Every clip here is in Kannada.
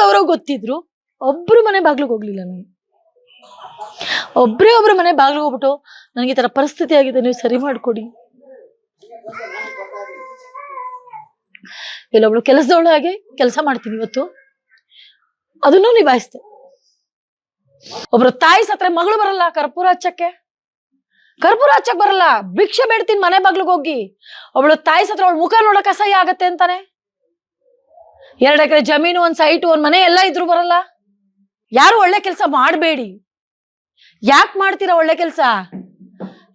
ಬಂದವರು ಗೊತ್ತಿದ್ರು, ಒಬ್ರು ಮನೆ ಬಾಗ್ಲಿಗೆ ಹೋಗ್ಲಿಲ್ಲ ನಾನು. ಒಬ್ರೇ ಒಬ್ರು ಮನೆ ಬಾಗ್ಲಿಗೆ ಹೋಗ್ಬಿಟ್ಟು, ನನಗೆ ಈ ತರ ಪರಿಸ್ಥಿತಿ ಆಗಿದೆ, ನೀವು ಸರಿ ಮಾಡ್ಕೊಡಿ. ಇಲ್ಲೊಬ್ಳು ಕೆಲಸದವಳು ಹಾಗೆ ಕೆಲಸ ಮಾಡ್ತೀನಿ ಇವತ್ತು. ಅದನ್ನು ನಿಭಾಯಿಸ್ತೆ ಒಬ್ರು ತಾಯಿ ಸತ್ರ ಮಗಳು ಬರಲ್ಲ ಕರ್ಪೂರ ಹಚ್ಚಕ್ಕೆ. ಕರ್ಪೂರ ಹಚ್ಚಕ್ ಬರಲ್ಲ, ಭಿಕ್ಷೆ ಬೇಡ್ತೀನಿ ಮನೆ ಬಾಗ್ಲಿಗೆ ಹೋಗಿ. ಒಬ್ಳು ತಾಯಿ ಸತ್ರ ಅವಳು ಮುಖ ನೋಡಕ್ ಅಸಹ್ಯ ಆಗತ್ತೆ ಅಂತಾನೆ. ಎರಡ್ ಎಕರೆ ಜಮೀನು, ಒಂದ್ ಸೈಟ್ ಒಂದ್ ಮನೆ ಎಲ್ಲ ಇದ್ರು ಬರಲ್ಲ. ಯಾರು ಒಳ್ಳೆ ಕೆಲಸ ಮಾಡಬೇಡಿ. ಯಾಕೆ ಮಾಡ್ತೀರಾ ಒಳ್ಳೆ ಕೆಲಸ?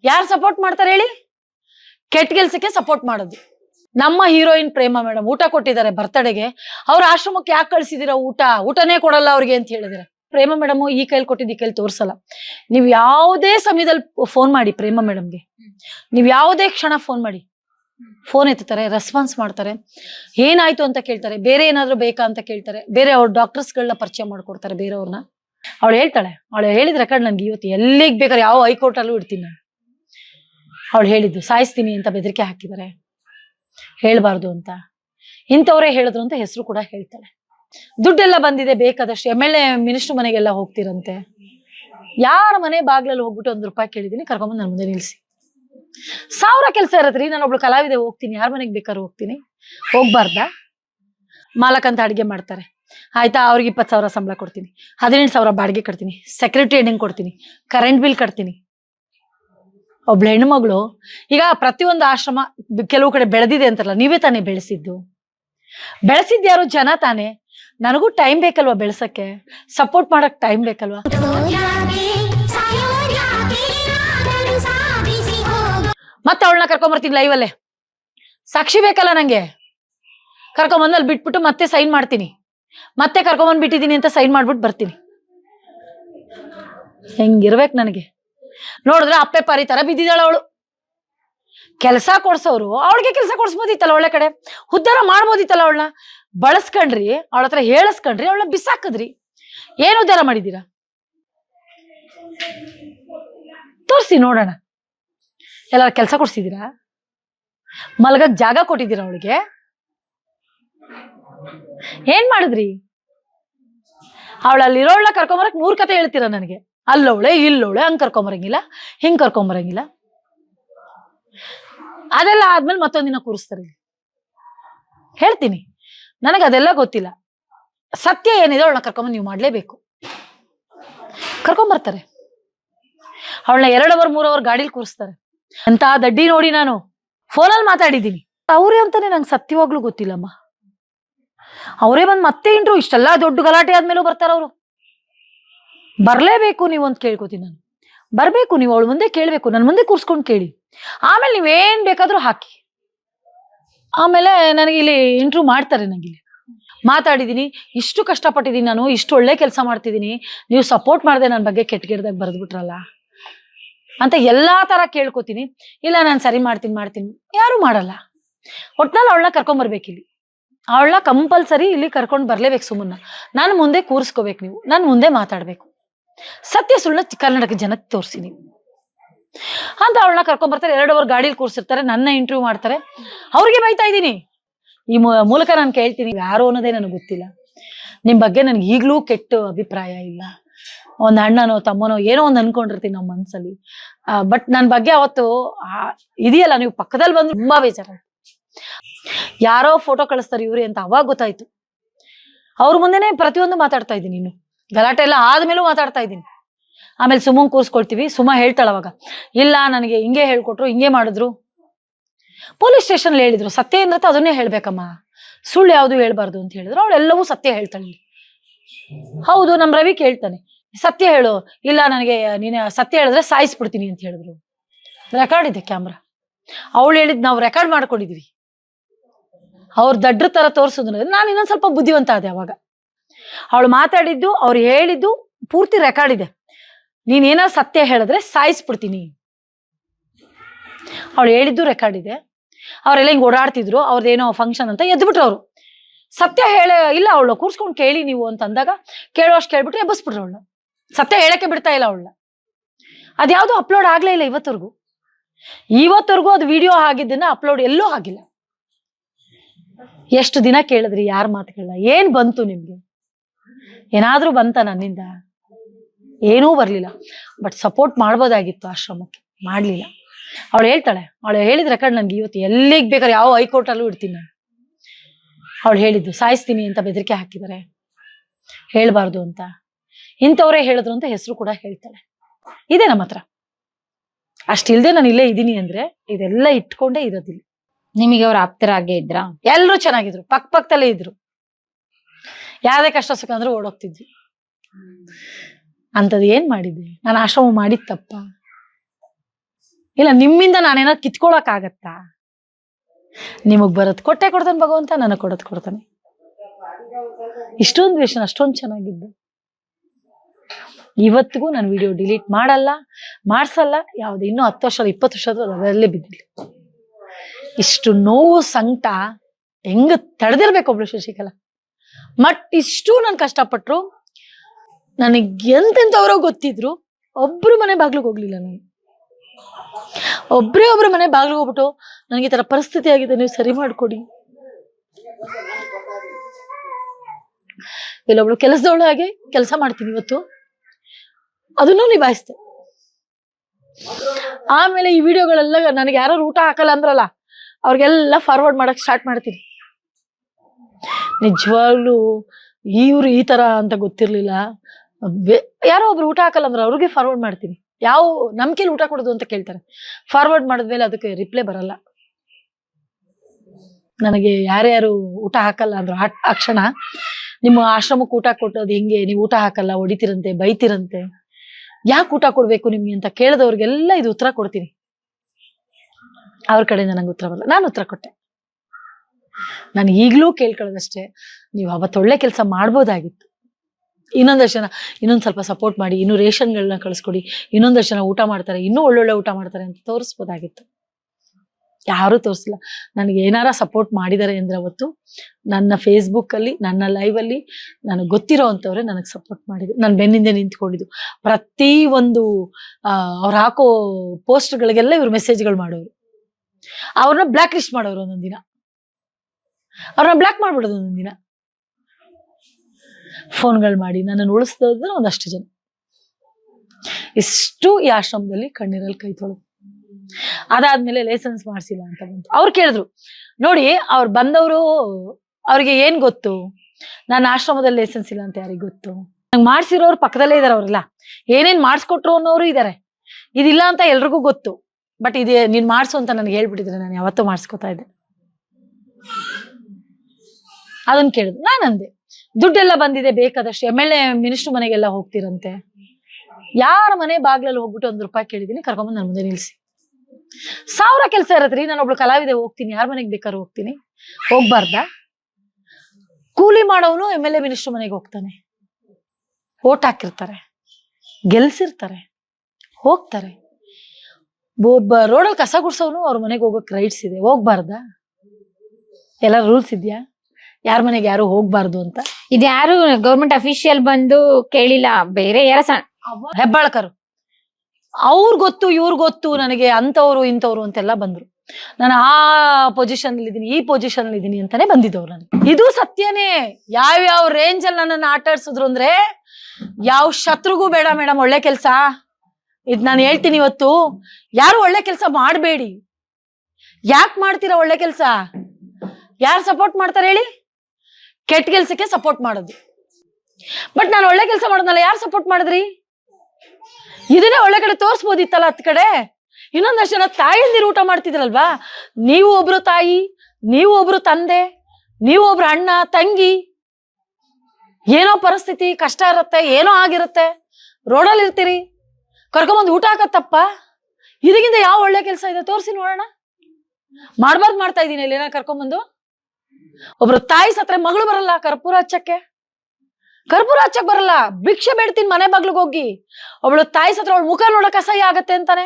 ಯಾರು ಸಪೋರ್ಟ್ ಮಾಡ್ತಾರೆ ಹೇಳಿ? ಕೆಟ್ಟ ಕೆಲಸಕ್ಕೆ ಸಪೋರ್ಟ್ ಮಾಡೋದು. ನಮ್ಮ ಹೀರೋಯಿನ್ ಪ್ರೇಮ ಮೇಡಮ್ ಊಟ ಕೊಟ್ಟಿದ್ದಾರೆ ಬರ್ತಡೆಗೆ. ಅವ್ರ ಆಶ್ರಮಕ್ಕೆ ಯಾಕೆ ಕಳ್ಸಿದೀರಾ ಊಟ? ಊಟನೇ ಕೊಡಲ್ಲ ಅವ್ರಿಗೆ ಅಂತ ಹೇಳಿದ್ರೆ ಪ್ರೇಮ ಮೇಡಮ್ ಈ ಕೈಲಿ ಕೊಟ್ಟಿದ್ದ ಈ ಕೈಲಿ ತೋರಿಸಲ್ಲ. ನೀವು ಯಾವುದೇ ಸಮಯದಲ್ಲಿ ಫೋನ್ ಮಾಡಿ ಪ್ರೇಮ ಮೇಡಮ್ಗೆ ನೀವು ಯಾವುದೇ ಕ್ಷಣ ಫೋನ್ ಮಾಡಿ. ಫೋನ್ ಎತ್ತುತ್ತಾರೆ ರೆಸ್ಪಾನ್ಸ್ ಮಾಡ್ತಾರೆ. ಏನಾಯ್ತು ಅಂತ ಕೇಳ್ತಾರೆ, ಬೇರೆ ಏನಾದ್ರು ಬೇಕಾ ಅಂತ ಕೇಳ್ತಾರೆ, ಬೇರೆ ಅವ್ರ ಡಾಕ್ಟರ್ಸ್ಗಳನ್ನ ಪರಿಚಯ ಮಾಡ್ಕೊಡ್ತಾರೆ ಬೇರೆಯವ್ರನ್ನ. ಅವಳು ಹೇಳ್ತಾಳೆ, ಅವಳು ಹೇಳಿದ ರೆಕಾರ್ಡ್ ನನ್ಗೆ ಇವತ್ತು ಎಲ್ಲಿಗೆ ಬೇಕಾದ್ರೆ ಯಾವ ಹೈಕೋರ್ಟ್ ಅಲ್ಲೂ ಇಡ್ತೀನಿ ನಾನು. ಅವಳು ಹೇಳಿದ್ದು, ಸಾಯಿಸ್ತೀನಿ ಅಂತ ಬೆದರಿಕೆ ಹಾಕಿದ್ದಾರೆ. ಹೇಳಬಾರ್ದು ಅಂತ. ಇಂಥವರೇ ಹೇಳಿದ್ರು ಅಂತ ಹೆಸರು ಕೂಡ ಹೇಳ್ತಾಳೆ. ದುಡ್ಡೆಲ್ಲ ಬಂದಿದೆ, ಬೇಕಾದಷ್ಟು. ಎಂ ಎಲ್ ಎ ಮಿನಿಸ್ಟರ್ ಮನೆಗೆಲ್ಲ ಹೋಗ್ತಿರಂತೆ. ಯಾರ ಮನೆ ಬಾಗ್ಲಲ್ಲಿ ಹೋಗ್ಬಿಟ್ಟು ಒಂದು ರೂಪಾಯಿ ಕೇಳಿದ್ದೀನಿ, ಕರ್ಕೊಂಬಂದು ನನ್ನ ಮುಂದೆ ನಿಲ್ಸಿ. ಸಾವಿರ ಕೆಲಸ ಇರತ್ರಿ, ನಾನು ಒಬ್ಳು ಕಲಾವಿದೆ ಹೋಗ್ತೀನಿ, ಯಾರ ಮನೆಗೆ ಬೇಕಾದ್ರೂ ಹೋಗ್ತೀನಿ. ಹೋಗ್ಬಾರ್ದ? ಮಾಲಕಂತ ಅಡಿಗೆ ಮಾಡ್ತಾರೆ. ಆಯ್ತಾ, ಅವ್ರಿಗೆ ಇಪ್ಪತ್ತು ಸಾವಿರ ಸಂಬಳ ಕೊಡ್ತೀನಿ. ಹದಿನೆಂಟು ಸಾವಿರ ಬಾಡಿಗೆ ಕಟ್ತೀನಿ. ಸೆಕ್ಯೂರಿಟಿ ಹೆಣ್ಣಿಂಗ್ ಕೊಡ್ತೀನಿ. ಕರೆಂಟ್ ಬಿಲ್ ಕಟ್ತೀನಿ. ಒಬ್ಳು ಹೆಣ್ಮಗಳು, ಈಗ ಪ್ರತಿಯೊಂದು ಆಶ್ರಮ ಕೆಲವು ಕಡೆ ಬೆಳೆದಿದೆ ಅಂತಲ್ಲ ನೀವೇ ತಾನೇ ಬೆಳೆಸಿದ್ದು? ಬೆಳೆಸಿದ್ಯಾರು ಜನ ತಾನೇ? ನನಗೂ ಟೈಮ್ ಬೇಕಲ್ವಾ ಬೆಳೆಸಕ್ಕೆ? ಸಪೋರ್ಟ್ ಮಾಡಕ್ ಟೈಮ್ ಬೇಕಲ್ವಾ? ಮತ್ತೆ ಅವಳನ್ನ ಕರ್ಕೊಂಬರ್ತೀನಿ ಲೈವಲ್ಲೇ ಸಾಕ್ಷಿ ಬೇಕಲ್ಲ ನಂಗೆ? ಕರ್ಕೊಂಬಂದು ಅಲ್ಲಿ ಬಿಟ್ಬಿಟ್ಟು ಮತ್ತೆ ಸೈನ್ ಮಾಡ್ತೀನಿ. ಮತ್ತೆ ಕರ್ಕೊಂಬಂದ್ಬಿಟ್ಟಿದ್ದೀನಿ ಅಂತ ಸೈನ್ ಮಾಡ್ಬಿಟ್ಟು ಬರ್ತೀನಿ. ಹೆಂಗಿರ್ಬೇಕು ನನಗೆ? ನೋಡಿದ್ರೆ ಅಪ್ಪೆ ಪರಿ ತರ ಬಿದ್ದಿದ್ದಾಳ ಅವಳು. ಕೆಲಸ ಕೊಡ್ಸೋರು, ಅವಳಿಗೆ ಕೆಲಸ ಕೊಡ್ಸ್ಬೋದಿತ್ತಲ್ಲ ಒಳ್ಳೆ ಕಡೆ? ಉದ್ಧಾರ ಮಾಡ್ಬೋದಿತ್ತಲ್ಲ ಅವಳನ್ನ? ಬಳಸ್ಕೊಂಡ್ರಿ, ಅವಳ ಹತ್ರ ಹೇಳಿಸ್ಕೊಂಡ್ರಿ, ಅವಳನ್ನ ಬಿಸಾಕಿದ್ರಿ. ಏನು ಉದ್ಧಾರ ಮಾಡಿದೀರಾ ತೋರಿಸಿ ನೋಡೋಣ. ಎಲ್ಲಾರ ಕೆಲಸ ಕೊಡ್ಸಿದೀರಾ? ಮಲಗಕ್ ಜಾಗ ಕೊಟ್ಟಿದ್ದೀರಾ ಅವಳಿಗೆ? ಏನ್ ಮಾಡಿದ್ರಿ? ಅವಳು ಅಲ್ಲಿರೋಳ್ನ ಕರ್ಕೊಂಬರಕ್ ನೂರ್ ಕತೆ ಹೇಳ್ತೀರಾ ನನಗೆ? ಅಲ್ಲವಳೆ ಇಲ್ಲವಳೆ ಹಂಗ್ ಕರ್ಕೊಂಬರಂಗಿಲ್ಲ, ಹಿಂಗ್ ಕರ್ಕೊಂಬರಂಗಿಲ್ಲ. ಅದೆಲ್ಲ ಆದ್ಮೇಲೆ ಮತ್ತೊಂದಿನ ಕೂರಿಸ್ತಾರೆ. ಹೇಳ್ತೀನಿ. ನನಗೆ ಅದೆಲ್ಲ ಗೊತ್ತಿಲ್ಲ. ಸತ್ಯ ಏನಿದೆ ಅವಳನ್ನ ಕರ್ಕೊಂಬ ನೀವು ಮಾಡ್ಲೇಬೇಕು. ಕರ್ಕೊಂಬರ್ತಾರೆ. ಅವಳನ್ನ ಎರಡು ಅವರ್ ಮೂರ್ ಅವರ್ ಗಾಡಿಲಿ ಕೂರಿಸ್ತಾರೆ. ಅಂತ ದಡ್ಡಿ ನೋಡಿ ನಾನು ಫೋನಲ್ಲಿ ಮಾತಾಡಿದ್ದೀನಿ. ಅವ್ರೇ ಅಂತಾನೆ ನಂಗೆ ಸತ್ಯವಾಗ್ಲೂ ಗೊತ್ತಿಲ್ಲಮ್ಮ. ಅವರೇ ಬಂದು ಮತ್ತೆ ಇಂಟ್ರು ಇಷ್ಟೆಲ್ಲ ದೊಡ್ಡ ಗಲಾಟೆ ಆದ್ಮೇಲೂ ಬರ್ತಾರ ಅವರು. ಬರ್ಲೇಬೇಕು ನೀವು ಅಂತ ಕೇಳ್ಕೊತೀನಿ ನಾನು. ಬರಬೇಕು, ನೀವು ಅವಳ ಮುಂದೆ ಕೇಳ್ಬೇಕು ನನ್ನ ಮುಂದೆ ಕೂರ್ಸ್ಕೊಂಡು ಕೇಳಿ. ಆಮೇಲೆ ನೀವೇನ್ ಬೇಕಾದ್ರೂ ಹಾಕಿ. ಆಮೇಲೆ ನನಗೆ ಇಲ್ಲಿ ಇಂಟ್ರು ಮಾಡ್ತಾರೆ ನಂಗೆ ಇಲ್ಲಿ. ಮಾತಾಡಿದೀನಿ, ಇಷ್ಟು ಕಷ್ಟಪಟ್ಟಿದ್ದೀನಿ ನಾನು, ಇಷ್ಟು ಒಳ್ಳೆ ಕೆಲಸ ಮಾಡ್ತಿದ್ದೀನಿ ನೀವು ಸಪೋರ್ಟ್ ಮಾಡಿದೆ ನನ್ನ ಬಗ್ಗೆ ಕೆಟ್ಟಗಿಡ್ದಾಗ ಬರೆದ್ಬಿಟ್ರಲ್ಲ ಅಂತ ಎಲ್ಲಾ ತರ ಕೇಳ್ಕೊತೀನಿ. ಇಲ್ಲ, ನಾನು ಸರಿ ಮಾಡ್ತೀನಿ ಮಾಡ್ತೀನಿ. ಯಾರು ಮಾಡಲ್ಲ. ಒಟ್ನಲ್ಲಿ ಅವಳನ್ನ ಕರ್ಕೊಂಡ್ ಇಲ್ಲಿ. ಅವಳನ್ನ ಕಂಪಲ್ಸರಿ ಇಲ್ಲಿ ಕರ್ಕೊಂಡು ಬರ್ಲೇಬೇಕು ಸುಮ್ಮನ ನಾನು ಮುಂದೆ ಕೂರಿಸ್ಕೋಬೇಕು ನೀವು. ನಾನು ಮುಂದೆ ಮಾತಾಡ್ಬೇಕು. ಸತ್ಯ ಸುಳ್ಳ ಕರ್ನಾಟಕ ಜನಕ್ಕೆ ತೋರಿಸಿ ಅಂತ ಅವಳನ್ನ ಕರ್ಕೊಂಡ್ ಬರ್ತಾರೆ. ಎರಡು ಅವರ್ ಗಾಡಿಲಿ ಕೂರಿಸಿರ್ತಾರೆ. ನನ್ನ ಇಂಟರ್ವ್ಯೂ ಮಾಡ್ತಾರೆ. ಅವ್ರಿಗೆ ಬೈತಾ ಇದ್ದೀನಿ. ಈ ಮೂಲಕ ನಾನು ಕೇಳ್ತೀನಿ. ಯಾರು ಅನ್ನೋದೇ ನನಗೆ ಗೊತ್ತಿಲ್ಲ. ನಿಮ್ಮ ಬಗ್ಗೆ ನನಗೆ ಈಗಲೂ ಕೆಟ್ಟ ಅಭಿಪ್ರಾಯ ಇಲ್ಲ. ಒಂದ್ ಅಣ್ಣನೋ ತಮ್ಮನೋ, ಏನೋ ಒಂದ್ ಅನ್ಕೊಂಡಿರ್ತೀನಿ ನಮ್ಮ ಮನ್ಸಲ್ಲಿ. ಬಟ್ ನನ್ ಬಗ್ಗೆ ಅವತ್ತು ಇದೆಯಲ್ಲ, ನೀವು ಪಕ್ಕದಲ್ಲಿ ಬಂದು ತುಂಬಾ ಬೇಜಾರ ಯಾರೋ ಫೋಟೋ ಕಳಿಸ್ತಾರೆ ಇವ್ರಿ ಅಂತ ಅವಾಗ ಗೊತ್ತಾಯ್ತು. ಅವ್ರ ಮುಂದೆನೆ ಪ್ರತಿಯೊಂದು ಮಾತಾಡ್ತಾ ಇದ್ದೀನಿ ನೀನು ಗಲಾಟೆ ಎಲ್ಲ ಆದ್ಮೇಲೂ ಮಾತಾಡ್ತಾ ಇದ್ದೀನಿ. ಆಮೇಲೆ ಸುಮಂಗ್ ಕೂರ್ಸ್ಕೊಳ್ತೀವಿ. ಸುಮ ಹೇಳ್ತಾಳ ಅವಾಗ, ಇಲ್ಲ, ನನಗೆ ಹಿಂಗೆ ಹೇಳ್ಕೊಟ್ರು, ಹಿಂಗೆ ಮಾಡಿದ್ರು. ಪೊಲೀಸ್ ಸ್ಟೇಷನ್ ಹೇಳಿದ್ರು, ಸತ್ಯ ಏನ್ರತ್ತ ಅದನ್ನೇ ಹೇಳ್ಬೇಕಮ್ಮ. ಸುಳ್ಳು ಯಾವುದು ಹೇಳ್ಬಾರ್ದು ಅಂತ ಹೇಳಿದ್ರು. ಅವಳೆಲ್ಲವೂ ಸತ್ಯ ಹೇಳ್ತಾಳೆ ಹೌದು, ನಮ್ ರವಿ ಕೇಳ್ತಾನೆ ಸತ್ಯ ಹೇಳು. ಇಲ್ಲ, ನನಗೆ ನೀನು ಸತ್ಯ ಹೇಳಿದ್ರೆ ಸಾಯಿಸ್ಬಿಡ್ತೀನಿ ಅಂತ ಹೇಳಿದ್ರು. ರೆಕಾರ್ಡ್ ಇದೆ ಕ್ಯಾಮ್ರಾ ಅವಳು ಹೇಳಿದ್ ನಾವು ರೆಕಾರ್ಡ್ ಮಾಡ್ಕೊಂಡಿದ್ವಿ. ಅವ್ರು ದಡ್ರ ತರ ತೋರಿಸಿದ್ರು ನಾನು ಇನ್ನೊಂದು ಸ್ವಲ್ಪ ಬುದ್ಧಿವಂತ ಆದೆ ಅವಾಗ. ಅವಳು ಮಾತಾಡಿದ್ದು, ಅವ್ರು ಹೇಳಿದ್ದು ಪೂರ್ತಿ ರೆಕಾರ್ಡ್ ಇದೆ. ನೀನೇನಾದ್ರು ಸತ್ಯ ಹೇಳಿದ್ರೆ ಸಾಯಿಸ್ಬಿಡ್ತೀನಿ. ಅವಳು ಹೇಳಿದ್ದು ರೆಕಾರ್ಡ್ ಇದೆ. ಅವರೆಲ್ಲ ಹಿಂಗೆ ಓಡಾಡ್ತಿದ್ರು ಅವ್ರದ್ದೇನೋ ಫಂಕ್ಷನ್ ಅಂತ ಎದ್ಬಿಟ್ರು ಅವರು. ಸತ್ಯ ಹೇಳ, ಇಲ್ಲ ಅವಳು ಕೂರ್ಸ್ಕೊಂಡು ಕೇಳಿ ನೀವು ಅಂತ ಅಂದಾಗ ಕೇಳುವಷ್ಟು ಕೇಳ್ಬಿಟ್ಟು ಎಬ್ಬಸ್ಬಿಟ್ರು ಅವಳು ಸತ್ಯ ಹೇಳಕ್ಕೆ ಬಿಡ್ತಾ ಇಲ್ಲ ಅವಳನ್ನ. ಅದ್ಯಾವುದು ಅಪ್ಲೋಡ್ ಆಗ್ಲೇ ಇಲ್ಲ ಇವತ್ತವರೆಗೂ ಇವತ್ತವರೆಗೂ ಅದು ವಿಡಿಯೋ ಆಗಿದ್ದನ್ನ ಅಪ್ಲೋಡ್ ಎಲ್ಲೂ ಆಗಿಲ್ಲ. ಎಷ್ಟು ದಿನ ಕೇಳಿದ್ರಿ ಯಾರ ಮಾತುಗಳನ್ನ? ಏನ್ ಬಂತು ನಿಮ್ಗೆ? ಏನಾದ್ರೂ ಬಂತ ನನ್ನಿಂದ? ಏನೂ ಬರ್ಲಿಲ್ಲ. ಬಟ್ ಸಪೋರ್ಟ್ ಮಾಡ್ಬೋದಾಗಿತ್ತು ಆಶ್ರಮಕ್ಕೆ. ಮಾಡ್ಲಿಲ್ಲ. ಅವಳು ಹೇಳ್ತಾಳೆ. ಅವಳು ಹೇಳಿದ ರೆಕಾರ್ಡ್ ನನ್ಗೆ ಇವತ್ತು ಎಲ್ಲಿಗೆ ಬೇಕಾದ್ರೆ ಯಾವ ಹೈಕೋರ್ಟ್ ಅಲ್ಲೂ ಇಡ್ತೀನಿ ನಾನು. ಅವಳು ಹೇಳಿದ್ದು, ಸಾಯಿಸ್ತೀನಿ ಅಂತ ಬೆದರಿಕೆ ಹಾಕಿದ್ದಾರೆ. ಹೇಳ್ಬಾರ್ದು ಅಂತ. ಇಂಥವ್ರೇ ಹೇಳಿದ್ರು ಅಂತ ಹೆಸರು ಕೂಡ ಹೇಳ್ತಾಳೆ. ಇದೆ ನಮ್ಮ ಹತ್ರ. ಅಷ್ಟಿಲ್ದೆ ನಾನು ಇಲ್ಲೇ ಇದ್ದೀನಿ ಅಂದ್ರೆ ಇದೆಲ್ಲ ಇಟ್ಕೊಂಡೇ ಇರೋದಿಲ್ಲ ನಿಮಗೆ ಅವ್ರ ಆಪ್ತರಾಗೆ ಇದ್ರಾ? ಎಲ್ಲರೂ ಚೆನ್ನಾಗಿದ್ರು. ಪಕ್ಕ ಪಕ್ಕದಲ್ಲೇ ಇದ್ರು. ಯಾವ್ದೇ ಕಷ್ಟ ಸುಖ ಅಂದ್ರೆ ಓಡೋಗ್ತಿದ್ವಿ. ಅಂಥದ್ದು ಏನ್ ಮಾಡಿದ್ದೆ? ನಾನು ಆಶ್ರಮ ಮಾಡಿದ್ ತಪ್ಪ. ಇಲ್ಲ ನಿಮ್ಮಿಂದ ನಾನೇನಾದ್ರು ಕಿತ್ಕೊಳಕ್ ಆಗತ್ತಾ? ನಿಮಗ್ ಬರೋದ್ ಕೊಟ್ಟೆ ಕೊಡ್ತಾನೆ ಭಗವಂತ ನನಗ್ ಕೊಡೋದ್ ಕೊಡ್ತಾನೆ. ಇಷ್ಟೊಂದು ವಿಷಯ ಅಷ್ಟೊಂದು ಚೆನ್ನಾಗಿದ್ದು. ಇವತ್ತಿಗೂ ನಾನು ವಿಡಿಯೋ ಡಿಲೀಟ್ ಮಾಡಲ್ಲ, ಮಾಡಿಸಲ್ಲ, ಯಾವ್ದು ಇನ್ನೂ ಹತ್ತು ವರ್ಷ, ಇಪ್ಪತ್ತು ವರ್ಷ ಅದರಲ್ಲೇ ಬಿದ್ದಿಲ್ಲ. ಇಷ್ಟು ನೋವು ಸಂಕಟ ಹೆಂಗ ತಡೆದಿರ್ಬೇಕು ಒಬ್ಳು ಶಶಿಕಲಾ? ಮಟ್ ಇಷ್ಟು ನಾನು ಕಷ್ಟಪಟ್ರು, ನನಗೆ ಎಂತೆಂಥವ್ರೋ ಗೊತ್ತಿದ್ರು, ಒಬ್ರು ಮನೆ ಬಾಗ್ಲಿಗೆ ಹೋಗ್ಲಿಲ್ಲ ನಾನು. ಒಬ್ರೇ ಒಬ್ರು ಮನೆ ಬಾಗ್ಲಿಗೆ ಹೋಗ್ಬಿಟ್ಟು ನನಗೆ ಈ ತರ ಪರಿಸ್ಥಿತಿ ಆಗಿದೆ, ನೀವು ಸರಿ ಮಾಡ್ಕೊಡಿ. ಇಲ್ಲೊಬ್ಳು ಕೆಲಸದವಳು ಹಾಗೆ ಕೆಲಸ ಮಾಡ್ತೀನಿ ಇವತ್ತು. ಅದನ್ನು ನಿಭಾಯಿಸ್ತೆ ಆಮೇಲೆ ಈ ವಿಡಿಯೋಗಳೆಲ್ಲ ನನಗೆ ಯಾರು ಊಟ ಹಾಕಲ್ಲ ಅಂದ್ರಲ್ಲ, ಅವ್ರಿಗೆಲ್ಲ ಫಾರ್ವರ್ಡ್ ಮಾಡಕ್ ಸ್ಟಾರ್ಟ್ ಮಾಡ್ತೀನಿ. ನಿಜವಾಗ್ಲೂ ಇವ್ರು ಈ ತರ ಅಂತ ಗೊತ್ತಿರ್ಲಿಲ್ಲ. ಯಾರೋ ಒಬ್ರು ಊಟ ಹಾಕಲ್ಲ ಅಂದ್ರೆ ಅವ್ರಿಗೆ ಫಾರ್ವರ್ಡ್ ಮಾಡ್ತೀನಿ. ಯಾವ ನಮ್ಕೇಲಿ ಊಟ ಕೊಡೋದು ಅಂತ ಕೇಳ್ತಾರೆ. ಫಾರ್ವರ್ಡ್ ಮಾಡಿದ್ಮೇಲೆ ಅದಕ್ಕೆ ರಿಪ್ಲೈ ಬರಲ್ಲ. ನನಗೆ ಯಾರ್ಯಾರು ಊಟ ಹಾಕಲ್ಲ ಅಂದ್ರೆ, ಆ ಕ್ಷಣ ನಿಮ್ಮ ಆಶ್ರಮಕ್ಕೆ ಊಟ ಕೊಟ್ಟೋದು ಹೆಂಗೆ? ನೀವು ಊಟ ಹಾಕಲ್ಲ, ಹೊಡಿತಿರಂತೆ, ಬೈತಿರಂತೆ? ಯಾಕೆ ಊಟ ಕೊಡ್ಬೇಕು ನಿಮ್ಗೆ ಅಂತ ಕೇಳಿದವ್ರಿಗೆಲ್ಲ ಇದು ಉತ್ತರ ಕೊಡ್ತೀನಿ. ಅವ್ರ ಕಡೆಯಿಂದ ನಂಗೆ ಉತ್ತರ ಬರಲ್ಲ. ನಾನು ಉತ್ತರ ಕೊಟ್ಟೆ. ನಾನು ಈಗಲೂ ಕೇಳ್ಕೊಳ್ಳೋದಷ್ಟೇ, ನೀವು ಅವತ್ತು ಒಳ್ಳೆ ಕೆಲಸ ಮಾಡ್ಬೋದಾಗಿತ್ತು. ಇನ್ನೊಂದಷ್ಟು ಜನ ಇನ್ನೊಂದು ಸ್ವಲ್ಪ ಸಪೋರ್ಟ್ ಮಾಡಿ, ಇನ್ನೂ ರೇಷನ್ಗಳನ್ನ ಕಳಿಸ್ಕೊಡಿ ಇನ್ನೊಂದಷ್ಟು ಜನ ಊಟ ಮಾಡ್ತಾರೆ, ಇನ್ನೂ ಒಳ್ಳೊಳ್ಳೆ ಊಟ ಮಾಡ್ತಾರೆ ಅಂತ ತೋರಿಸ್ಬೋದಾಗಿತ್ತು. ಯಾರೂ ತೋರಿಸಿಲ್ಲ. ನನಗೆ ಏನಾರ ಸಪೋರ್ಟ್ ಮಾಡಿದ್ದಾರೆ ಅಂದ್ರೆ ಅವತ್ತು ನನ್ನ ಫೇಸ್ಬುಕ್ ಅಲ್ಲಿ, ನನ್ನ ಲೈವ್ ಅಲ್ಲಿ ನನಗೆ ಗೊತ್ತಿರೋ ಅಂಥವ್ರೆ ನನಗೆ ಸಪೋರ್ಟ್ ಮಾಡಿದ್ರು. ನಾನು ಬೆನ್ನಿಂದ ನಿಂತ್ಕೊಂಡಿದ್ದು ಪ್ರತಿ ಒಂದು ಅವ್ರು ಹಾಕೋ ಪೋಸ್ಟ್ಗಳಿಗೆಲ್ಲ ಇವ್ರು ಮೆಸೇಜ್ಗಳು ಮಾಡೋರು. ಅವ್ರನ್ನ ಬ್ಲಾಕ್ ಲಿಸ್ಟ್ ಮಾಡೋರು ಒಂದೊಂದು ದಿನ ಅವ್ರನ್ನ ಬ್ಲಾಕ್ ಮಾಡ್ಬಿಡೋದು ಒಂದೊಂದು ದಿನ ಫೋನ್ಗಳು ಮಾಡಿ, ನನ್ನನ್ನು ಉಳಿಸ್ದೋದ್ರೆ ಒಂದಷ್ಟು ಜನ. ಇಷ್ಟು ಈ ಆಶ್ರಮದಲ್ಲಿ ಕಣ್ಣೀರಲ್ಲಿ ಕೈ ತೊಳೆದು. ಅದಾದ್ಮೇಲೆ ಲೈಸೆನ್ಸ್ ಮಾಡಿಸಿಲ್ಲ ಅಂತ ಬಂತು. ಅವ್ರು ಕೇಳಿದ್ರು, ನೋಡಿ, ಅವ್ರು ಬಂದವರು, ಅವ್ರಿಗೆ ಏನ್ ಗೊತ್ತು? ನಾನು ಆಶ್ರಮದಲ್ಲಿ ಲೈಸೆನ್ಸ್ ಇಲ್ಲ ಅಂತ ಯಾರಿಗ್ ಗೊತ್ತು? ನಂಗೆ ಮಾಡ್ಸಿರೋರು ಪಕ್ಕದಲ್ಲೇ ಇದಾರೆ ಅವರೆಲ್ಲ. ಏನೇನ್ ಮಾಡಿಸ್ಕೊಟ್ರು ಅನ್ನೋರು ಇದಾರೆ. ಇದಿಲ್ಲ ಅಂತ ಎಲ್ರಿಗೂ ಗೊತ್ತು. ಬಟ್ ಇದೇ, ನೀನ್ ಮಾಡಿಸು ಅಂತ ನನಗೆ ಹೇಳ್ಬಿಟ್ಟಿದ್ರೆ ನಾನು ಯಾವತ್ತೂ ಮಾಡಿಸ್ಕೊತಾ ಇದ್ದೆ. ಅದನ್ನ ಕೇಳಿದ್ರು. ನಾನು ಅಂದೆ ದುಡ್ಡೆಲ್ಲ ಬಂದಿದೆ, ಬೇಕಾದಷ್ಟು. ಎಂ ಎಲ್ ಎ ಮಿನಿಸ್ಟ್ರು ಮನೆಗೆಲ್ಲ ಹೋಗ್ತಿರಂತೆ. ಯಾರ ಮನೆ ಬಾಗ್ಲಲ್ಲಿ ಹೋಗ್ಬಿಟ್ಟು ಒಂದ್ ರೂಪಾಯಿ ಕೇಳಿದೀನಿ ಕರ್ಕೊಂಬಂದು ನನ್ನ ಮುಂದೆ ನಿಲ್ಸಿ. ಸಾವಿರ ಕೆಲಸ ಇರತ್ರಿ ನಾನು ಒಬ್ಳು ಕಲಾವಿದೆ ಹೋಗ್ತೀನಿ ಯಾರ ಮನೆಗೆ ಬೇಕಾದ್ರೂ ಹೋಗ್ತೀನಿ. ಹೋಗ್ಬಾರ್ದ? ಕೂಲಿ ಮಾಡೋನು ಎಂ ಎಲ್ ಎ ಮಿನಿಸ್ಟರ್ ಮನೆಗೆ ಹೋಗ್ತಾನೆ. ಓಟ್ ಹಾಕಿರ್ತಾರೆ ಗೆಲ್ಸಿರ್ತಾರೆ ಹೋಗ್ತಾರೆ. ಒಬ್ಬ ರೋಡಲ್ಲಿ ಕಸ ಗುಡ್ಸೋನು ಅವ್ರ ಮನೆಗೆ ಹೋಗೋಕೆ ರೈಟ್ಸ್ ಇದೆ. ಹೋಗ್ಬಾರ್ದ? ಎಲ್ಲ ರೂಲ್ಸ್ ಇದೆಯಾ? ಯಾರ ಮನೆಗೆ ಯಾರು ಹೋಗ್ಬಾರ್ದು ಅಂತ? ಇದ್ಯಾರು ಗೌರ್ಮೆಂಟ್ ಅಫಿಷಿಯಲ್ ಬಂದು ಕೇಳಿಲ್ಲ ಬೇರೆ ಯಾರ ಸಣ್ಣ ಹೆಬ್ಬಾಳ್ಕರು. ಅವ್ರ್ ಗೊತ್ತು, ಇವ್ರ್ ಗೊತ್ತು, ನನಗೆ ಅಂತವ್ರು ಇಂಥವ್ರು ಅಂತೆಲ್ಲ ಬಂದ್ರು. ನಾನು ಆ ಪೊಸಿಷನ್ ಇದ್ದೀನಿ ಈ ಪೊಸಿಷನ್ ಇದ್ದೀನಿ ಅಂತಾನೆ ಬಂದಿದ್ದವ್ರು ನನಗೆ ಇದು ಸತ್ಯನೇ. ಯಾವ ರೇಂಜ್ ಅಲ್ಲಿ ನನ್ನನ್ನು ಆಟಾಡ್ಸಿದ್ರು ಅಂದ್ರೆ, ಯಾವ ಶತ್ರುಗೂ ಬೇಡ ಮೇಡಮ್ ಒಳ್ಳೆ ಕೆಲ್ಸ. ಇದ್ ನಾನು ಹೇಳ್ತೀನಿ ಇವತ್ತು. ಯಾರು ಒಳ್ಳೆ ಕೆಲ್ಸ ಮಾಡಬೇಡಿ. ಯಾಕೆ ಮಾಡ್ತೀರಾ ಒಳ್ಳೆ ಕೆಲ್ಸ? ಯಾರು ಸಪೋರ್ಟ್ ಮಾಡ್ತಾರೆ ಹೇಳಿ? ಕೆಟ್ಟ ಕೆಲ್ಸಕ್ಕೆ ಸಪೋರ್ಟ್ ಮಾಡೋದು. ಬಟ್ ನಾನು ಒಳ್ಳೆ ಕೆಲಸ ಮಾಡೋದ್ನಲ್ಲ, ಯಾರು ಸಪೋರ್ಟ್ ಮಾಡಿದ್ರಿ? ಇದನ್ನೇ ಒಳಗಡೆ ತೋರಿಸ್ಬೋದಿತ್ತಲ್ಲ ಹತ್ ಕಡೆ? ಇನ್ನೊಂದಷ್ಟು ಜನ ತಾಯಿಯಂದಿರು ಊಟ ಮಾಡ್ತಿದ್ರಲ್ವಾ? ನೀವು ಒಬ್ರು ತಾಯಿ, ನೀವು ಒಬ್ರು ತಂದೆ, ನೀವು ಒಬ್ರು ಅಣ್ಣ, ತಂಗಿ, ಏನೋ ಪರಿಸ್ಥಿತಿ, ಕಷ್ಟ ಇರುತ್ತೆ, ಏನೋ ಆಗಿರುತ್ತೆ. ರೋಡಲ್ಲಿ ಇರ್ತೀರಿ. ಕರ್ಕೊಂಬಂದು ಊಟ ಹಾಕತ್ತಪ್ಪ. ಇದಕ್ಕಿಂತ ಯಾವ ಒಳ್ಳೆ ಕೆಲಸ ಇದೆ ತೋರಿಸಿ ನೋಡೋಣ. ಮಾಡ್ಬಾರ್ದು ಮಾಡ್ತಾ ಇದ್ದೀನಿ ಇಲ್ಲಿ ಏನೋ ಕರ್ಕೊಂಬಂದು. ಒಬ್ರು ತಾಯಿ ಸತ್ರೆ ಮಗಳು ಬರಲ್ಲ ಕರ್ಪೂರ ಹಚ್ಚಕ್ಕೆ. ಕರ್ಪೂರ ಹಚ್ಚಕ್ ಬರಲ್ಲ. ಭಿಕ್ಷೆ ಬೇಡ್ತೀನಿ ಮನೆ ಬಾಗ್ಲಿಗೆ ಹೋಗಿ. ಅವಳು ತಾಯಿ ಸತ್ರ ಅವಳ ಮುಖ ನೋಡಕ್ ಅಸಹ್ಯ ಆಗತ್ತೆ ಅಂತಾನೆ.